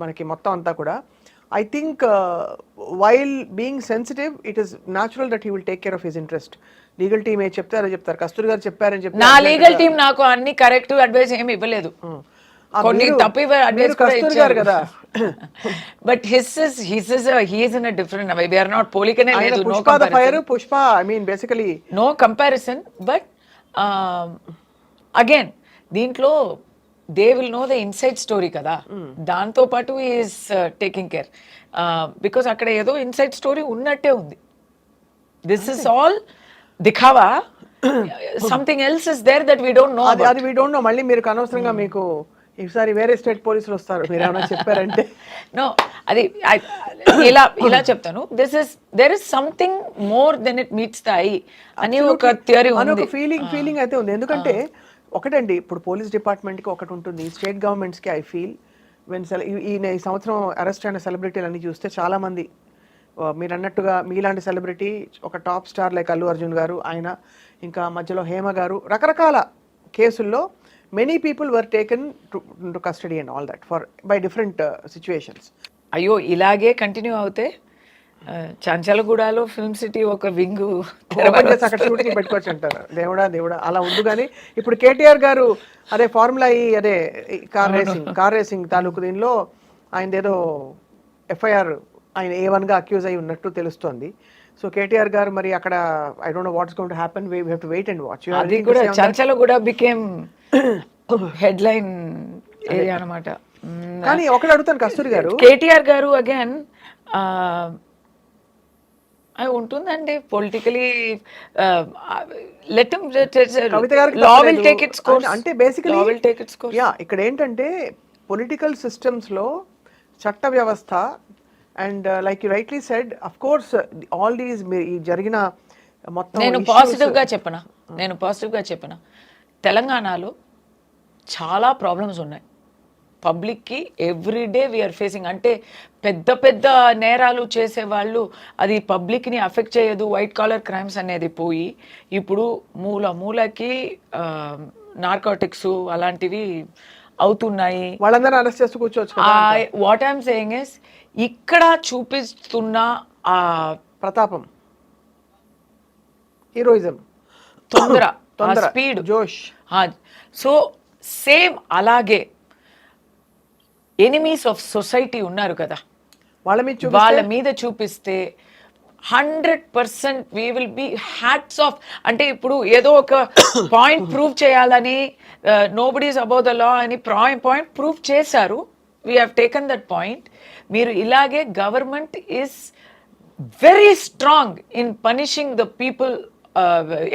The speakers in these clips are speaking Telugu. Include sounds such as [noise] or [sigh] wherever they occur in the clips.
మనకి మొత్తం అంతా కూడా. I think while being sensitive it is natural that he will take care of his interest legal team ఏ చెప్తే అదే చెప్తారు. కస్తూరి గారు చెప్పారని చెప్పి నా లీగల్ టీం నాకు అన్ని కరెక్ట్ అడ్వైస్ ఏమి ఇవ్వలేదు. కొన్ని తప్పు అడ్వైస్ కస్తూరి గారు కదా. But his is his is he's in different way or not పోలికనే లేదు no Pushpa the fire Pushpa I mean basically no comparison but again దీంట్లో they will no the inside story కదా. దాంతో పాటు ఈస్ టేకింగ్ కేర్ బికాస్ అక్కడ ఏదో ఇన్సైడ్ స్టోరీ ఉన్నట్టే ఉంది. This is all దిఖావా? Something else is there that we don't know అది అది వీ డోంట్ నో మళ్ళీ మీరు అనవసరంగా మీకు ఈసారి వేరే స్టేట్ పోలీసులు వస్తారు. మీరు ఏమైనా చెప్పారంటే. [laughs] నో అది ఇలా ఇలా చెప్తాను. This is there is something more than it meets the eye అని ఒక థియరీ ఉంది. ఫీలింగ్ ఫీలింగ్ అయితే ఉంది. ఎందుకంటే ఒకటండి ఇప్పుడు పోలీస్ డిపార్ట్మెంట్కి ఒకటి ఉంటుంది స్టేట్ గవర్నమెంట్స్కి ఐ ఫీల్ వెన్ ఈయన ఈ సంవత్సరం అరెస్ట్ అయిన సెలబ్రిటీలన్నీ చూస్తే చాలామంది మీరు అన్నట్టుగా మీలాంటి సెలబ్రిటీ ఒక top star like Allu Arjun garu ఆయన ఇంకా మధ్యలో హేమ గారు రకరకాల కేసుల్లో many people were taken to custody and all that for by different situations. అయ్యో ఇలాగే కంటిన్యూ అవుతే చంచలగూడలో ఫిల్మ్ సిటీ ఒక వింగ్. అక్కడ షూటింగ్ పెట్టుకోవచ్చు అంటారు. దేవుడా దేవుడా అలా ఉంది కానీ ఇప్పుడు కేటీఆర్ గారు అదే ఫార్ములా ఈ అదే కార్ రేసింగ్ కార్ రేసింగ్ తాలూకు దీనిలో ఆయన ఏదో ఎఫ్ఐఆర్ ఆయన ఏ వన్గా అక్యూజ్ అయి ఉన్నట్టు తెలుస్తోంది. సో కేటీఆర్ గారు మరి అక్కడ I don't know what's going to happen we to wait and watch అది కూడా Chanchalguda became headline area అనమాట కానీ ఒకటి అడుగుతాను కస్తూరి గారు. కేటీఆర్ గారు అగైన్ అది ఉంటుందండి. Politically let law will. Take its course అంటే- basically law will take its course yeah ఇక్కడ ఏంటంటే పొలిటికల్ సిస్టమ్స్లో చట్ట వ్యవస్థ and like you rightly said of course all these జరిగిన మొత్తం నేను పాజిటివ్గా చెప్పన? నేను పాజిటివ్గా చెప్పన? తెలంగాణలో చాలా ప్రాబ్లమ్స్ ఉన్నాయి. పబ్లిక్కి ఎవ్రీడే వీఆర్ ఫేసింగ్ అంటే పెద్ద పెద్ద నేరాలు చేసే వాళ్ళు అది పబ్లిక్ని అఫెక్ట్ చేయదు. వైట్ కాలర్ క్రైమ్స్ అనేది పోయి ఇప్పుడు మూల మూలకి నార్కోటిక్స్ అలాంటివి అవుతున్నాయి. వాళ్ళందరూ అరెస్ట్ చేస్తూ కూర్చోవచ్చు వాట్ ఐమ్ సేయింగ్ ఇస్ ఇక్కడ చూపిస్తున్న ఆ ప్రతాపం. హీరోయిజం. తొందర తొందర స్పీడ్. జోష్. సో సేమ్ అలాగే ఎనిమీస్ ఆఫ్ సొసైటీ ఉన్నారు కదా. వాళ్ళ మీద వాళ్ళ మీద చూపిస్తే hundred percent we will be hats off అంటే ఇప్పుడు ఏదో ఒక పాయింట్ ప్రూవ్ చేయాలని nobody's about the law అని పాయింట్ ప్రూవ్ చేశారు. We have taken that point మీరు ఇలాగే government is very strong in punishing the people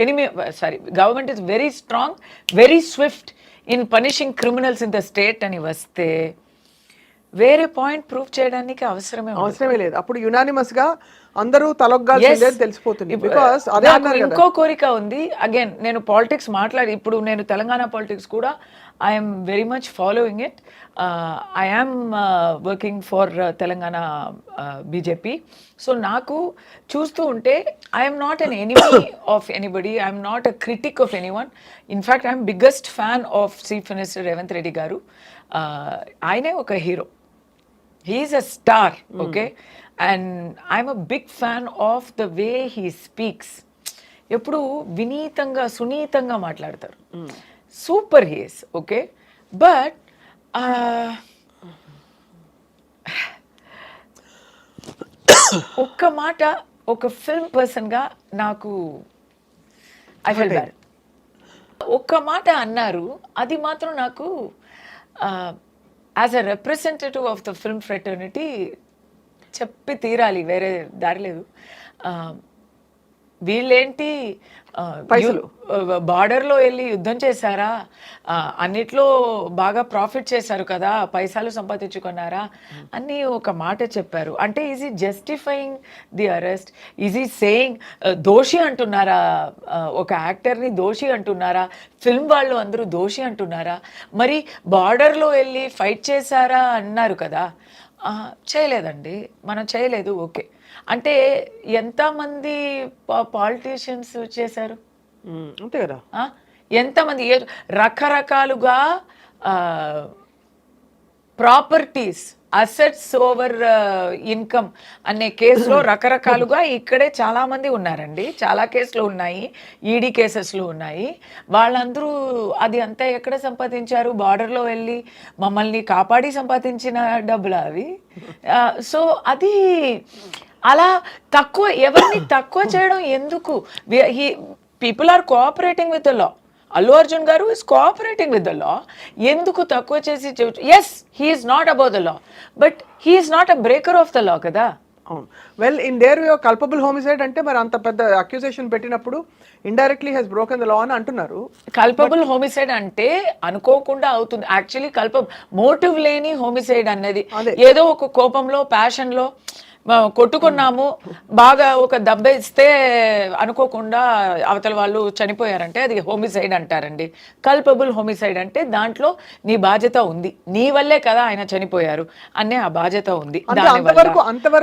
enemy sorry government is very strong very swift in punishing criminals in the state అని వస్తే వేరే పాయింట్ ప్రూవ్ చేయడానికి అవసరమే. అవసరమే లేదు. అప్పుడు యునానిమస్గా అందరూ తలొగ్గాల్సిందే తెలిసిపోతుంది. బికాస్ అదే ఇంకో కోరిక ఉంది. అగైన్ నేను పాలిటిక్స్ మాట్లాడి ఇప్పుడు నేను తెలంగాణ పాలిటిక్స్ కూడా I'm very much following it I'm working for Telangana BJP so నాకు చూస్తూ ఉంటే I'm not an enemy of anybody I'm not a critic of any one in fact I'm biggest fan of chief minister Revanth Reddy garu Uh, ఆయనే ఒక hero he's a star okay and I'm a big fan of the way he speaks ఎప్పుడు వినీతంగా సునీతంగా మాట్లాడతారు. సూపర్ హీస్ ఓకే బట్ ఒక్క మాట ఒక ఫిల్మ్ పర్సన్గా నాకు ఐ ఫీల్ బ్యాడ్ ఒక్క మాట అన్నారు అది మాత్రం నాకు as a representative of the film fraternity చెప్పి తీరాలి వేరే దారి లేదు. Um, వీళ్ళేంటి? పైసలు. బార్డర్లో వెళ్ళి యుద్ధం చేశారా? అన్నిట్లో బాగా ప్రాఫిట్ చేశారు కదా పైసలు సంపాదించుకున్నారా? అని ఒక మాట చెప్పారు. అంటే is he justifying the arrest is he saying దోషి అంటున్నారా? ఒక యాక్టర్ని దోషి అంటున్నారా? ఫిల్మ్ వాళ్ళు అందరూ దోషి అంటున్నారా? మరి బార్డర్లో వెళ్ళి ఫైట్ చేశారా? అన్నారు కదా. చేయలేదండి. మనం చేయలేదు. ఓకే. అంటే ఎంతమంది పాలిటీషియన్స్ చేశారు? అంతే కదా? ఎంతమంది? ఏ- రకరకాలుగా ప్రాపర్టీస్ అసెట్స్ ఓవర్ ఇన్కమ్ అనే కేసులో [coughs] రకరకాలుగా ఇక్కడే చాలా మంది ఉన్నారండి. చాలా కేసులు ఉన్నాయి. ఈడీ కేసెస్లు ఉన్నాయి. వాళ్ళందరూ అది అంతా ఎక్కడ సంపాదించారు? బార్డర్లో వెళ్ళి మమ్మల్ని కాపాడి సంపాదించిన డబ్బులు అవి? సో అది అలా తక్కువ ఎవరిని తక్కువ చేయడం ఎందుకు? People are cooperating with the law Allu Arjun garu is cooperating with the law ఎందుకు తక్కువ చేసి yes he's not about the law but he's not a breaker of the law కదా. అవును. Well in their way culpable homicide అంటే మరి అంత పెద్ద అక్యూజేషన్ పెట్టినప్పుడు indirectly he's broken the law అని అంటున్నారు. కల్పబుల్ హోమిసైడ్ అంటే అనుకోకుండా అవుతుంది. యాక్చువల్లీ కల్ప మోటివ్ లేని హోమిసైడ్ అన్నది. ఏదో ఒక కోపంలో ప్యాషన్లో మ- కొట్టుకున్నాము. బాగా ఒక దెబ్బ ఇస్తే అనుకోకుండా అవతల వాళ్ళు చనిపోయారంటే అది హోమిసైడ్ అంటారండి. కల్పబుల్ హోమిసైడ్ అంటే దాంట్లో నీ బాధ్యత ఉంది. నీ వల్లే కదా ఆయన చనిపోయారు అనే ఆ బాధ్యత ఉంది.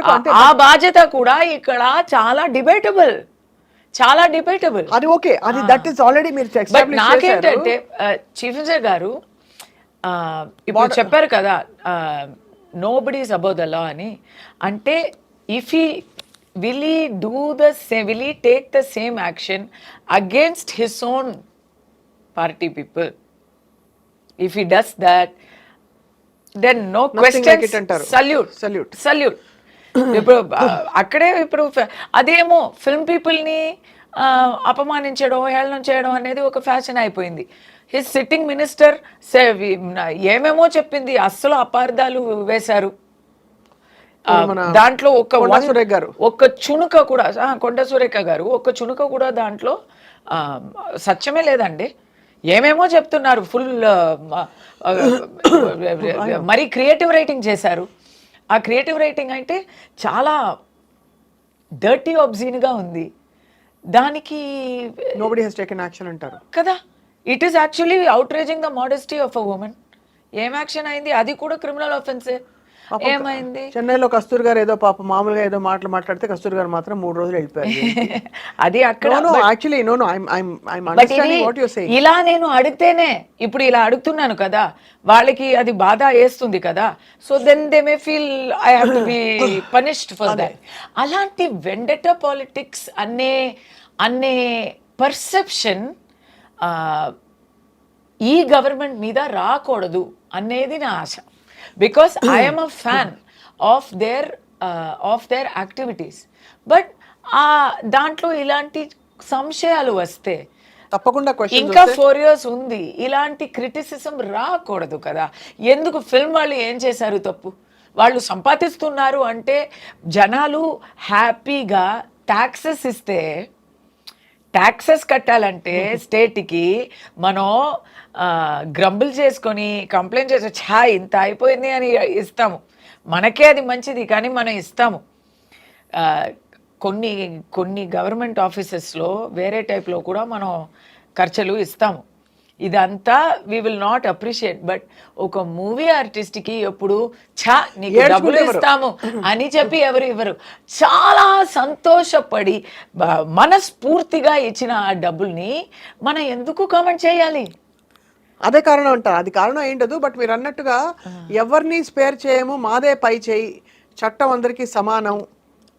ఆ- అంటే- ఆ బాధ్యత కూడా ఇక్కడ చాలా డిబేటబుల్. చాలా డిబేటబుల్. అది ఓకే. అది దట్ ఈస్ ఆల్రెడీ మీరు నాకేంటంటే చీఫ్ మినిస్టర్ గారు ఆ, ఇప్పుడు చెప్పారు కదా nobody's above the law అని. అంటే if he will he do the same will he take the same action against his own party people if he does that then no. Question salute Salute. Salute [coughs] ఇప్పుడు అక్కడే ఇప్పుడు అదేమో ఫిల్మ్ పీపుల్ని అపమానించడం హేళనం చేయడం అనేది ఒక ఫ్యాషన్ అయిపోయింది. హిస్ సిట్టింగ్ మినిస్టర్ ఏమేమో చెప్పింది అస్సలు అపార్థాలు వేశారు. దాంట్లో ఒక సురేఖ గారు. ఒక్క చునుక కూడా కొండ సురేఖ గారు ఒక్క చునుక కూడా దాంట్లో సత్యమే లేదండి. ఏమేమో చెప్తున్నారు ఫుల్ మరి క్రియేటివ్ రైటింగ్ చేశారు. ఆ క్రియేటివ్ రైటింగ్ అంటే చాలా డర్టీ గా ఉంది. దానికి నోబడి హెస్ టేకెన్ యాక్షన్ అంటారు. కదా? It is actually outraging the modesty of a woman ఏం యాక్షన్ అయింది? అది కూడా క్రిమినల్ ఆఫెన్సే ఏమైంది? చెన్నైలో కస్తూరి గారు ఏదో పాప మామూలుగా ఏదో మాటలు మాట్లాడితే కస్తూరి గారు మాత్రం మూడు రోజులు వెళ్ళిపోయారు. [laughs] అది అక్కడ యాక్చువల్లీ నో నో ఇలా నేను అడిగితేనే ఇప్పుడు ఇలా అడుగుతున్నాను కదా వాళ్ళకి అది బాధ వేస్తుంది కదా so then they may feel I have to be punished for that అలాంటి వెండట పాలిటిక్స్ అనే అనే పర్సెప్షన్ ఈ గవర్నమెంట్ మీద రాకూడదు అనేది నా ఆశ. Because I'm a fan of their of their activities but ఆ దాంట్లో ఇలాంటి సంశయాలు వస్తే తప్పకుండా ఇంకా ఫోర్ ఇయర్స్ ఉంది ఇలాంటి క్రిటిసిజం రాకూడదు కదా. ఎందుకు ఫిల్మ్ వాళ్ళు ఏం చేశారు తప్పు? వాళ్ళు సంపాదిస్తున్నారు అంటే జనాలు హ్యాపీగా ట్యాక్సెస్ ఇస్తే ట్యాక్సెస్ కట్టాలంటే స్టేట్కి మనం గ్రంబుల్ చేసుకొని కంప్లైంట్ చేసి ఛా ఇంత అయిపోయింది అని ఇస్తాము. మనకే అది మంచిది కానీ మనం ఇస్తాము. కొన్ని కొన్ని గవర్నమెంట్ ఆఫీసెస్లో వేరే టైప్లో కూడా మనం ఖర్చులు ఇస్తాము. ఇదంతా we will not appreciate but ఒక మూవీ ఆర్టిస్ట్కి ఎప్పుడు ఛా నీకు డబ్బులు? ఇస్తాము అని చెప్పి ఎవరు ఇవ్వరు. చాలా సంతోషపడి మనస్ఫూర్తిగా ఇచ్చిన ఆ డబ్బుల్ని మనం ఎందుకు కామెంట్ చేయాలి? అదే కారణం అంటారు అది కారణం ఏంటదు బట్ మీరు అన్నట్టుగా ఎవరిని స్పేర్ చేయము మాదే పై చేయి చట్టం అందరికీ సమానం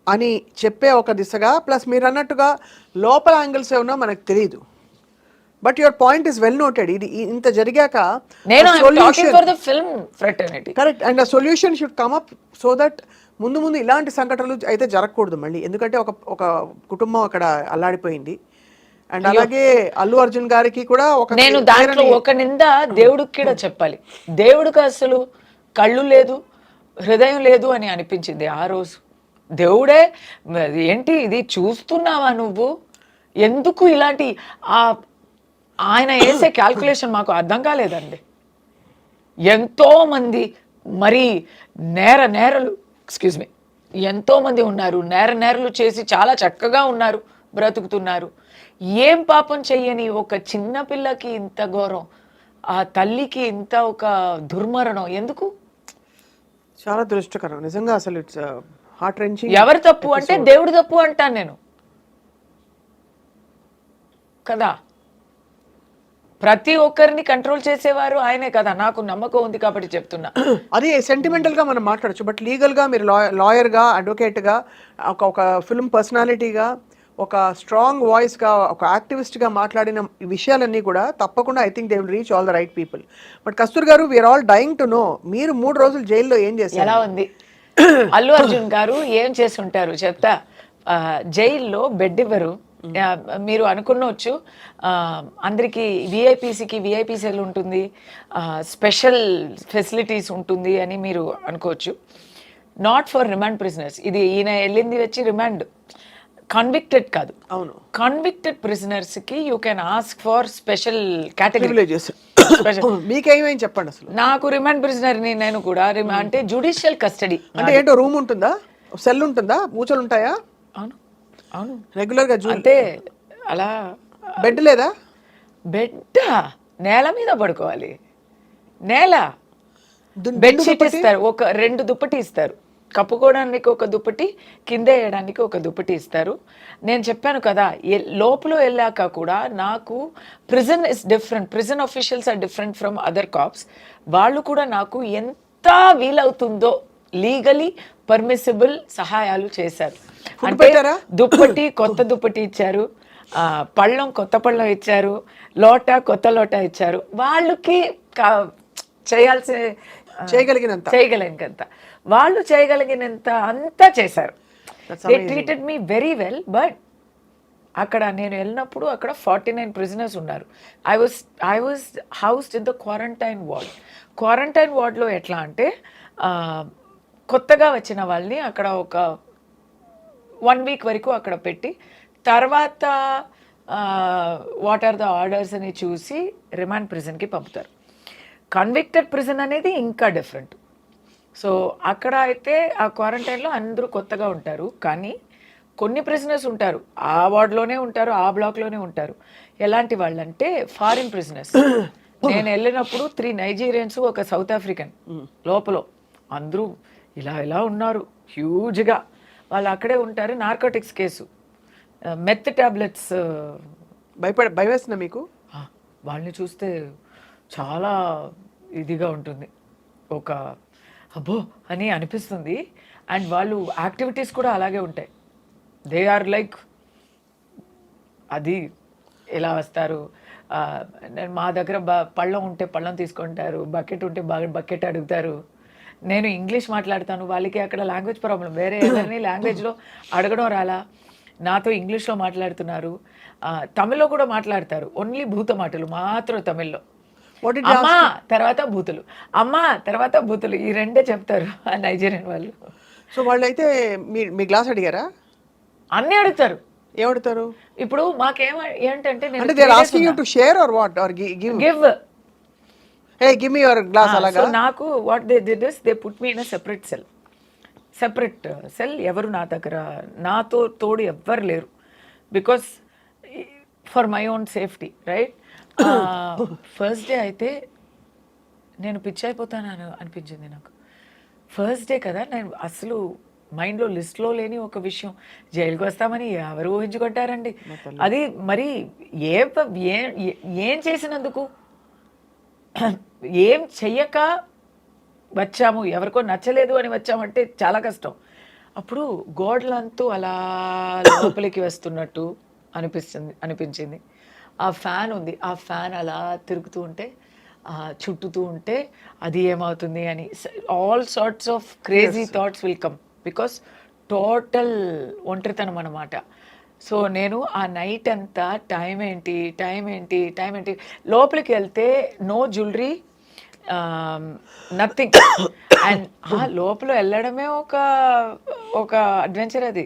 అని చెప్పే ఒక దిశగా ప్లస్ మీరు అన్నట్టుగా లోపల యాంగిల్స్ ఏమన్నా మనకు తెలియదు but your point is well noted ఇది ఇంత జరిగాక నేను talking for the film fraternity correct and solution should come up so that ముందు ముందు ఇలాంటి సంఘటనలు అయితే జరగకూడదు మళ్ళీ. ఎందుకంటే ఒక ఒక కుటుంబం అక్కడ అల్లాడిపోయింది. అండ్ అలాగే అల్లు అర్జున్ గారికి కూడా ఒక నేను దాంట్లో ఒక నింద దేవుడికి కూడా చెప్పాలి. దేవుడికి అసలు కళ్ళు లేదు హృదయం లేదు అని అనిపించింది. ఆ రోజు దేవుడే ఏంటి ఇది చూస్తున్నావా నువ్వు? ఎందుకు ఇలాంటి ఆ ఆయన వేసే క్యాల్కులేషన్ మాకు అర్థం కాలేదండి. ఎంతో మంది మరి నేర నేరలు ఎక్స్క్యూజ్ మీ ఎంతో మంది ఉన్నారు నేర నేరలు చేసి చాలా చక్కగా ఉన్నారు బ్రతుకుతున్నారు. ఏం పాపం చెయ్యని ఒక చిన్న పిల్లకి ఇంత ఘోరం ఆ తల్లికి ఇంత ఒక దుర్మరణం ఎందుకు? చాలా దురదృష్టకరం. నిజంగా అసలు ఇట్స్ హార్ట్ రెంచింగ్ ఎవరు తప్పు అంటే దేవుడు తప్పు అంటాను నేను. కదా? ప్రతి ఒక్కరిని కంట్రోల్ చేసేవారు ఆయనే కదా. నాకు నమ్మకం ఉంది కాబట్టి చెప్తున్నా. [clears throat] అది సెంటిమెంటల్గా మనం మాట్లాడచ్చు. బట్ లీగల్గా మీరు లాయర్గా అడ్వకేట్గా ఒక ఒక ఫిల్మ్ పర్సనాలిటీగా ఒక స్ట్రాంగ్ వాయిస్గా ఒక యాక్టివిస్ట్గా మాట్లాడిన విషయాలన్నీ కూడా తప్పకుండా I think they will reach all the right people but Kastur గారు we are all dying to know మీరు మూడు రోజులు జైల్లో ఏం చేశారు? ఎలా ఉంది? [clears throat] అల్లు అర్జున్ గారు ఏం చేస్తుంటారు చెప్తా? జైల్లో బెడ్ ఇవ్వరు. మీరు అనుకున్నవచ్చు అందరికీ విఐపీసీకి విఐపీ సెల్ ఉంటుంది. స్పెషల్ ఫెసిలిటీస్ ఉంటుంది అని మీరు అనుకోవచ్చు. నాట్ ఫర్ రిమాండ్ ప్రిజనర్స్ ఇది ఈయన వెళ్ళింది వచ్చి రిమాండ్ కన్విక్టెడ్ కాదు. అవును. Convicted ప్రిజనర్స్కి you can ask for special category మీకేమైంది చెప్పండి అసలు? నాకు రిమాండ్ ప్రిజనర్ని నేను కూడా రిమా అంటే జుడిషియల్ కస్టడీ అంటే ఏంటో రూమ్ ఉంటుందా? సెల్ ఉంటుందా? మూచలు ఉంటాయా అవును. అవును. రెగ్యులర్గా జూ అంటే అలా బెడ్ లేదా? బెడ్ నేల మీద పడుకోవాలి. నేల. బెడ్షీట్ ఇస్తారు. ఒక రెండు దుప్పటి ఇస్తారు. కప్పుకోవడానికి ఒక దుప్పటి కింద వేయడానికి ఒక దుప్పటి ఇస్తారు. నేను చెప్పాను కదా లోపల వెళ్ళాక కూడా నాకు prison is different prison officials are different from other cops వాళ్ళు కూడా నాకు ఎంత వీలవుతుందో లీగలీ పర్మిసిబుల్ సహాయాలు చేశారు. అంటే? దుప్పటి కొత్త దుప్పటి ఇచ్చారు. పళ్ళం కొత్త పళ్ళం ఇచ్చారు. లోట కొత్త లోట ఇచ్చారు. వాళ్ళకి ఆ, చేయగలిగినంత. చేయగలిగినంత. వాళ్ళు చేయగలిగినంత అంతా చేశారు. They treated me very well but అక్కడ నేను వెళ్ళినప్పుడు అక్కడ ఫార్టీ నైన్ ప్రిజనర్స్ ఉన్నారు. I was I was housed in the quarantine ward quarantine వార్డ్లో ఎట్లా అంటే కొత్తగా వచ్చిన వాళ్ళని అక్కడ ఒక వన్ వీక్ వరకు అక్కడ పెట్టి తర్వాత వాట్ ఆర్ ద ఆర్డర్స్ అని చూసి రిమాండ్ ప్రిజన్కి పంపుతారు. కన్విక్టెడ్ ప్రిజన్ అనేది ఇంకా డిఫరెంట్ సో అక్కడ అయితే ఆ క్వారంటైన్లో అందరూ కొత్తగా ఉంటారు కానీ కొన్ని ప్రిజనర్స్ ఉంటారు. ఆ వార్డ్లోనే ఉంటారు ఆ బ్లాక్లోనే ఉంటారు. ఎలాంటి వాళ్ళంటే ఫారిన్ ప్రిజనర్స్ [coughs] నేను వెళ్ళినప్పుడు త్రీ నైజీరియన్స్ ఒక సౌత్ ఆఫ్రికన్ లోపల. అందరూ ఇలా ఇలా ఉన్నారు. హ్యూజ్గా వాళ్ళు అక్కడే ఉంటారు. Narcotics case. మెత్ టాబ్లెట్స్ భయపడ భయవేస్తుందా మీకు? వాళ్ళని చూస్తే చాలా ఇదిగా ఉంటుంది. ఒక అబ్బో అని అనిపిస్తుంది. అండ్ వాళ్ళు యాక్టివిటీస్ కూడా అలాగే ఉంటాయి. దే ఆర్ లైక్ అది ఎలా వస్తారు? మా దగ్గర బ పళ్ళం ఉంటే పళ్ళం తీసుకుంటారు. బకెట్ ఉంటే బకెట్ అడుగుతారు. నేను ఇంగ్లీష్ మాట్లాడతాను వాళ్ళకి అక్కడ లాంగ్వేజ్ ప్రాబ్లం వేరే ఎవరిని లాంగ్వేజ్లో అడగడం రాలా? నాతో ఇంగ్లీష్లో మాట్లాడుతున్నారు. తమిళ్ళో కూడా మాట్లాడతారు. ఓన్లీ భూత మాటలు మాత్రం తమిళ్ళో. అమ్మా తర్వాత బూతులు అమ్మా తర్వాత బూతులు ఈ రెండే చెప్తారు ఆ నైజీరియన్ వాళ్ళు. సో వాళ్ళు అయితే మీ మీ గ్లాస్ అడిగారా? అన్నీ అడుగుతారు. ఏమడుతారు ఇప్పుడు మాకేం ఏంటంటే to share or what or give give hey give me your glass అలాగా? నాకు what they did is they put me in separate cell separate cell ఎవరు నా దగ్గర? నాతో తోడు ఎవ్వరు లేరు. Because for my own safety right first day అయితే నేను పిచ్చి అయిపోతాను అనిపించింది నాకు. ఫస్ట్ డే కదా నేను అసలు మైండ్లో లిస్ట్లో లేని ఒక విషయం. జైలుకి వస్తామని ఎవరు ఊహించుకుంటారండి? అది మరి ఏ- ఏం చేసినందుకు? ఏం చెయ్యక వచ్చాము ఎవరికో నచ్చలేదు అని వచ్చామంటే చాలా కష్టం. అప్పుడు గోడలంతూ అలా లోపలికి వస్తున్నట్టు అనిపిస్తుంది అనిపించింది. ఆ ఫ్యాన్ ఉంది ఆ ఫ్యాన్ అలా తిరుగుతూ ఉంటే చుట్టుతూ ఉంటే అది ఏమవుతుంది అని all sorts of crazy thoughts will come because total ఒంటరితనం అనమాట సో నేను ఆ నైట్ అంతా టైం ఏంటి టైం ఏంటి టైం ఏంటి లోపలికి వెళ్తే నో జ్యువెలరీ నథింగ్. అండ్ లోపల వెళ్ళడమే ఒక ఒక అడ్వెంచర్ అది.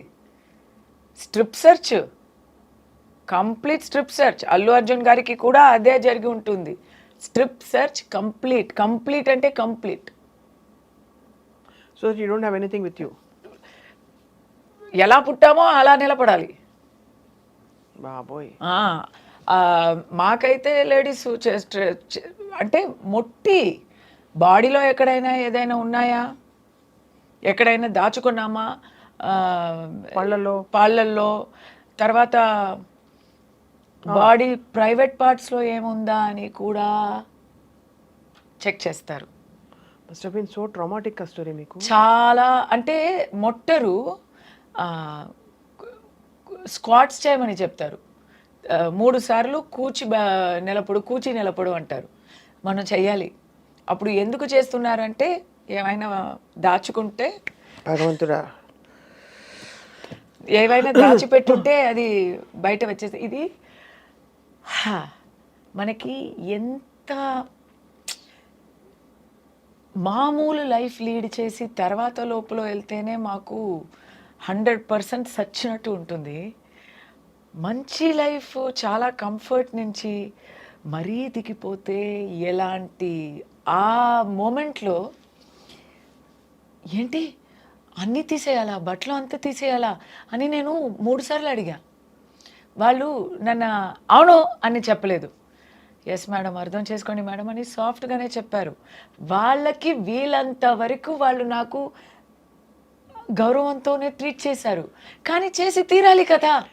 Strip search. Complete strip search. Allu Arjun గారికి కూడా అదే జరిగి ఉంటుంది. Strip search complete. కంప్లీట్ అంటే complete. So you don't have anything with you ఎలా పుట్టామో అలా నిలబడాలి. బాబోయ్. మాకైతే లేడీస్ అంటే మొట్టి బాడీలో ఎక్కడైనా ఏదైనా ఉన్నాయా? ఎక్కడైనా దాచుకున్నామా? పళ్ళల్లో. పాళ్ళల్లో. తర్వాత బాడీ ప్రైవేట్ పార్ట్స్లో ఏముందా అని కూడా చెక్ చేస్తారు. Must been so traumatic story మీకు. చాలా అంటే మొట్టరు స్క్వాట్స్ చేయమని చెప్తారు. మూడు సార్లు కూచి నిలపడు కూచి నిలపడు అంటారు. మనం చెయ్యాలి. అప్పుడు ఎందుకు చేస్తున్నారంటే ఏమైనా దాచుకుంటే భగవంతుడా. ఏవైనా దాచిపెట్టుంటే అది బయట వచ్చేసి ఇది హా, మనకి ఎంత మామూలు లైఫ్ లీడ్ చేసి తర్వాత లోపల వెళ్తేనే మాకు హండ్రెడ్ పర్సెంట్ సచ్చినట్టు ఉంటుంది. మంచి లైఫ్ చాలా కంఫర్ట్ నుంచి మరీ దిగిపోతే ఎలాంటి ఆ మూమెంట్లో ఏంటి? అన్నీ తీసేయాలా? బట్టలు అంతా తీసేయాలా? అని నేను మూడుసార్లు అడిగా. వాళ్ళు నన్ను అవును అని చెప్పలేదు. ఎస్ మేడం అర్థం చేసుకోండి మేడం అని సాఫ్ట్గానే చెప్పారు. వాళ్ళకి వీలంత వరకు వాళ్ళు నాకు గౌరవంతోనే ట్రీట్ చేశారు. కానీ చేసి తీరాలి కదా.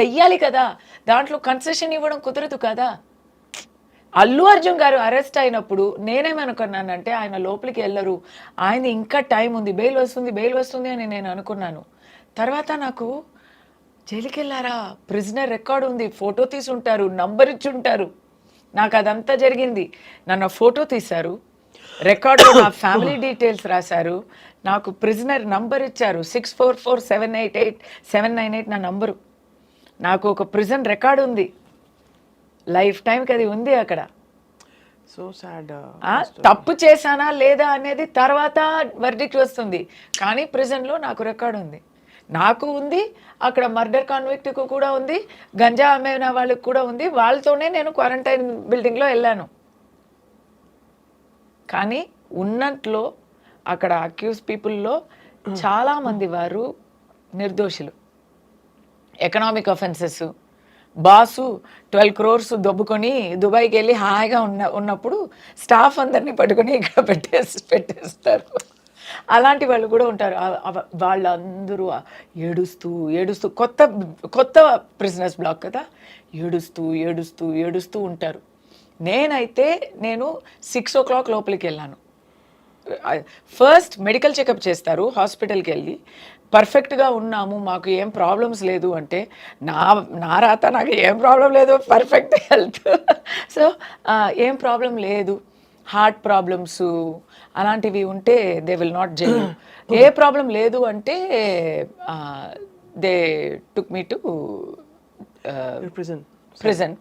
చెయ్యాలి కదా. దాంట్లో కన్సెషన్ ఇవ్వడం కుదరదు కదా. అల్లు అర్జున్ గారు అరెస్ట్ అయినప్పుడు నేనేమనుకున్నానంటే ఆయన లోపలికి వెళ్ళరు. ఆయన ఇంకా టైం ఉంది. బెయిల్ వస్తుంది బెయిల్ వస్తుంది అని నేను అనుకున్నాను. తర్వాత నాకు జైలుకి వెళ్ళారా ప్రిజనర్ రికార్డ్ ఉంది. ఫోటో తీసి ఉంటారు నంబర్ ఇచ్చి ఉంటారు నాకు అదంతా జరిగింది. నన్ను ఫోటో తీశారు. రికార్డులో నా [coughs] ఫ్యామిలీ డీటెయిల్స్ రాశారు. నాకు ప్రిజనర్ నంబర్ ఇచ్చారు. Six four four seven eight eight seven nine eight నా నంబరు నాకు ఒక ప్రిజన్ రికార్డు ఉంది. లైఫ్ టైంకి అది ఉంది అక్కడ. సో సాడ్ ఆ, తప్పు చేశానా లేదా అనేది తర్వాత వర్డిక్ట్ వస్తుంది. కానీ ప్రిజన్లో నాకు రికార్డు ఉంది. నాకు ఉంది అక్కడ మర్డర్ కాన్విక్ట్కు కూడా ఉంది గంజా అమ్మిన వాళ్ళకి కూడా ఉంది. వాళ్ళతోనే నేను క్వారంటైన్ బిల్డింగ్లో వెళ్ళాను. కానీ ఉన్నట్లో అక్కడ అక్యూస్ పీపుల్లో చాలా మంది వారు నిర్దోషులు. Economic offences boss twelve crores దొబ్బుకొని దుబాయ్కి వెళ్ళి హాయిగా ఉన్న ఉన్నప్పుడు స్టాఫ్ అందరినీ పట్టుకొని ఇక్కడ పెట్టేసి పెట్టేస్తారు. అలాంటి వాళ్ళు కూడా ఉంటారు. వాళ్ళందరూ ఏడుస్తూ ఏడుస్తూ కొత్త కొత్త ప్రిజినెస్ బ్లాక్ కదా? ఏడుస్తూ ఏడుస్తూ ఏడుస్తూ ఉంటారు. నేనైతే నేను సిక్స్ ఓ క్లాక్ లోపలికి వెళ్ళాను. ఫస్ట్ మెడికల్ చెకప్ చేస్తారు హాస్పిటల్కి వెళ్ళి. పర్ఫెక్ట్గా ఉన్నాము మాకు ఏం ప్రాబ్లమ్స్ లేదు అంటే నా నా రాత నాకు ఏం ప్రాబ్లం లేదు పర్ఫెక్ట్ హెల్త్ సో ఏం ప్రాబ్లం లేదు. హార్ట్ ప్రాబ్లమ్స్ అలాంటివి ఉంటే దే విల్ నాట్ జైల్ ఏ ప్రాబ్లం లేదు అంటే they took me to prison present